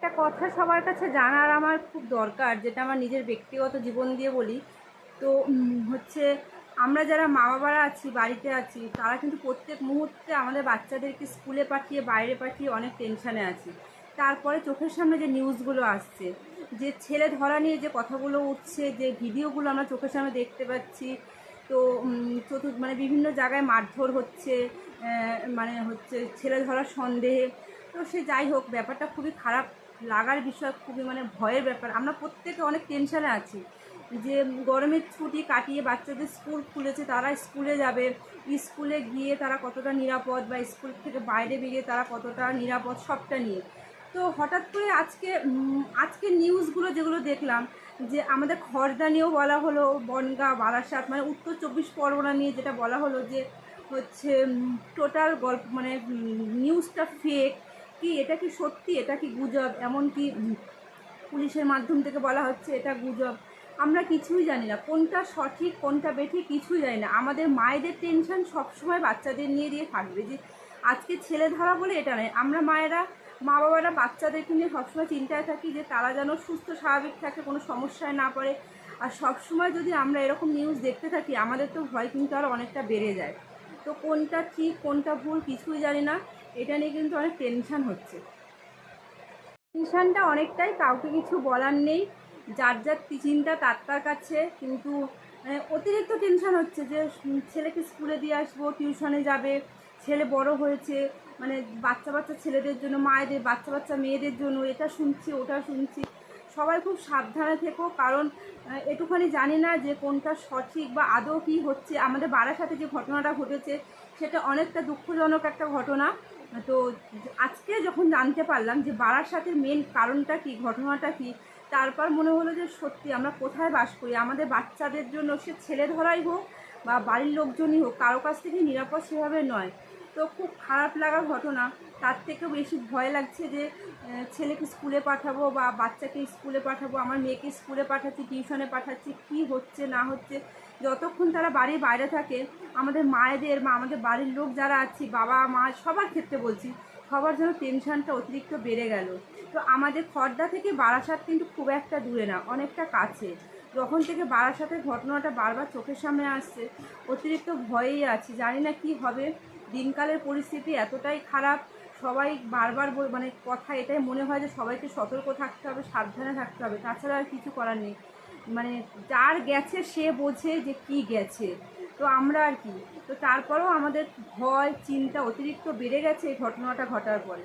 একটা কথা সবার কাছে জানার আমার খুব দরকার, যেটা আমার নিজের ব্যক্তিগত জীবন দিয়ে বলি। তো হচ্ছে আমরা যারা মা বাবারা আছি, বাড়িতে আছি, তারা কিন্তু প্রত্যেক মুহূর্তে আমাদের বাচ্চাদেরকে স্কুলে পাঠিয়ে, বাইরে পাঠিয়ে অনেক টেনশানে আছি। তারপরে চোখের সামনে যে নিউজগুলো আসছে, যে ছেলে ধরা নিয়ে যে কথাগুলো উঠছে, যে ভিডিওগুলো আমরা চোখের সামনে দেখতে পাচ্ছি, তো চতুর মানে বিভিন্ন জায়গায় মারধর হচ্ছে মানে হচ্ছে ছেলে ধরার সন্দেহে। তো সে যাই হোক, ব্যাপারটা খুবই খারাপ লাগার বিষয় খুবই মানে ভয়ের ব্যাপার। আমরা প্রত্যেকে অনেক টেনশানে আছি যে গরমের ছুটি কাটিয়ে বাচ্চাদের স্কুল খুলেছে, তারা স্কুলে যাবে। স্কুলে গিয়ে তারা কতটা নিরাপদ বা স্কুল থেকে বাইরে বেরিয়ে তারা কতটা নিরাপদ সবটা নিয়ে। তো হঠাৎ করে আজকে আজকে নিউজগুলো যেগুলো দেখলাম যে আমাদের খড়দা নিয়েও বলা হলো, বনগাঁ বারাসাত মানে উত্তর চব্বিশ পরগনা নিয়ে যেটা বলা হলো যে হচ্ছে টোটাল গল্প মানে নিউজটা ফেক কি এটা কি সত্যি? এটা কি গুজব? এমনকি উম, পুলিশের মাধ্যম থেকে বলা হচ্ছে এটা গুজব। আমরা কিছুই জানি না কোনটা সঠিক কোনটা বেঠিক কিছুই জানি না। আমাদের মায়েদের টেনশন সবসময় বাচ্চাদের নিয়ে দিয়ে থাকবে যে আজকে ছেলে ধরা বলে এটা নয়। আমরা মায়েরা মা বাবারা বাচ্চাদেরকে নিয়ে সবসময় চিন্তায় থাকি যে তারা যেন সুস্থ স্বাভাবিক থাকে কোনো সমস্যায় না পড়ে। আর সবসময় যদি আমরা এরকম নিউজ দেখতে থাকি আমাদের তো ভয় কিন্তু আরও অনেকটা বেড়ে যায়। তো কোনটা ঠিক, কোনটা ভুল কিছুই জানি না। এটা নিয়ে কিন্তু অনেক টেনশান হচ্ছে। টেনশানটা অনেকটাই, কাউকে কিছু বলার নেই। যার যার চিন্তা তার তার কাছে। কিন্তু মানে অতিরিক্ত টেনশান হচ্ছে যে ছেলেকে স্কুলে দিয়ে আসব টিউশনে যাবে, ছেলে বড় হয়েছে মানে বাচ্চা বাচ্চা ছেলেদের জন্য, মায়েদের, বাচ্চা বাচ্চা মেয়েদের জন্য, এটা শুনছি, ওটা শুনছি। সবাই খুব সাবধানে থেকো, কারণ একটুখানি জানি না যে কোনটা সঠিক বা আদৌ কী হচ্ছে। আমাদের বারাসাতে যে ঘটনাটা ঘটেছে, সেটা অনেকটা দুঃখজনক একটা ঘটনা। তো আজকে যখন জানতে পারলাম যে বারাসাতের মেন কারণটা কি, ঘটনাটা কি, তারপর মনে হলো যে সত্যি আমরা কোথায় বাস করি? আমাদের বাচ্চাদের জন্য সে ছেলে ধরাই হোক বা বাড়ির লোকজনই হোক, কারও কাছ থেকে নিরাপদ সেভাবে নয়। তো খুব খারাপ লাগার ঘটনা। তার থেকেও বেশি ভয় লাগছে যে ছেলেকে স্কুলে পাঠাবো বা বাচ্চাকে স্কুলে পাঠাবো, আমার মেয়েকে স্কুলে পাঠাচ্ছি, টিউশনে পাঠাচ্ছি, কী হচ্ছে, না হচ্ছে। যতক্ষণ তারা বাড়ির বাইরে থাকে, আমাদের মায়েদের বা আমাদের বাড়ির লোক যারা আছি, বাবা, মা, সবার ক্ষেত্রে বলছি, সবার যেন টেনশনটা অতিরিক্ত বেড়ে গেল। তো আমাদের খর্দা থেকে বারাসাত কিন্তু খুব একটা দূরে না, অনেকটা কাছে। যখন থেকে বারাসাতের ঘটনাটা বারবার চোখের সামনে আসছে, অতিরিক্ত ভয়েই আছি, জানি না কি হবে। দিনকালের পরিস্থিতি এতটাই খারাপ, সবাই বারবার মানে কথা এটাই মনে হয় যে সবাইকে সতর্ক থাকতে হবে, সাবধানে থাকতে হবে, তাছাড়া আর কিছু করার নেই। মানে যার গেছে সে বোঝে যে কি গেছে। তো আমরা আর কি, তো তারপরেও আমাদের ভয়, চিন্তা অতিরিক্ত বেড়ে গেছে এই ঘটনাটা ঘটার পরে।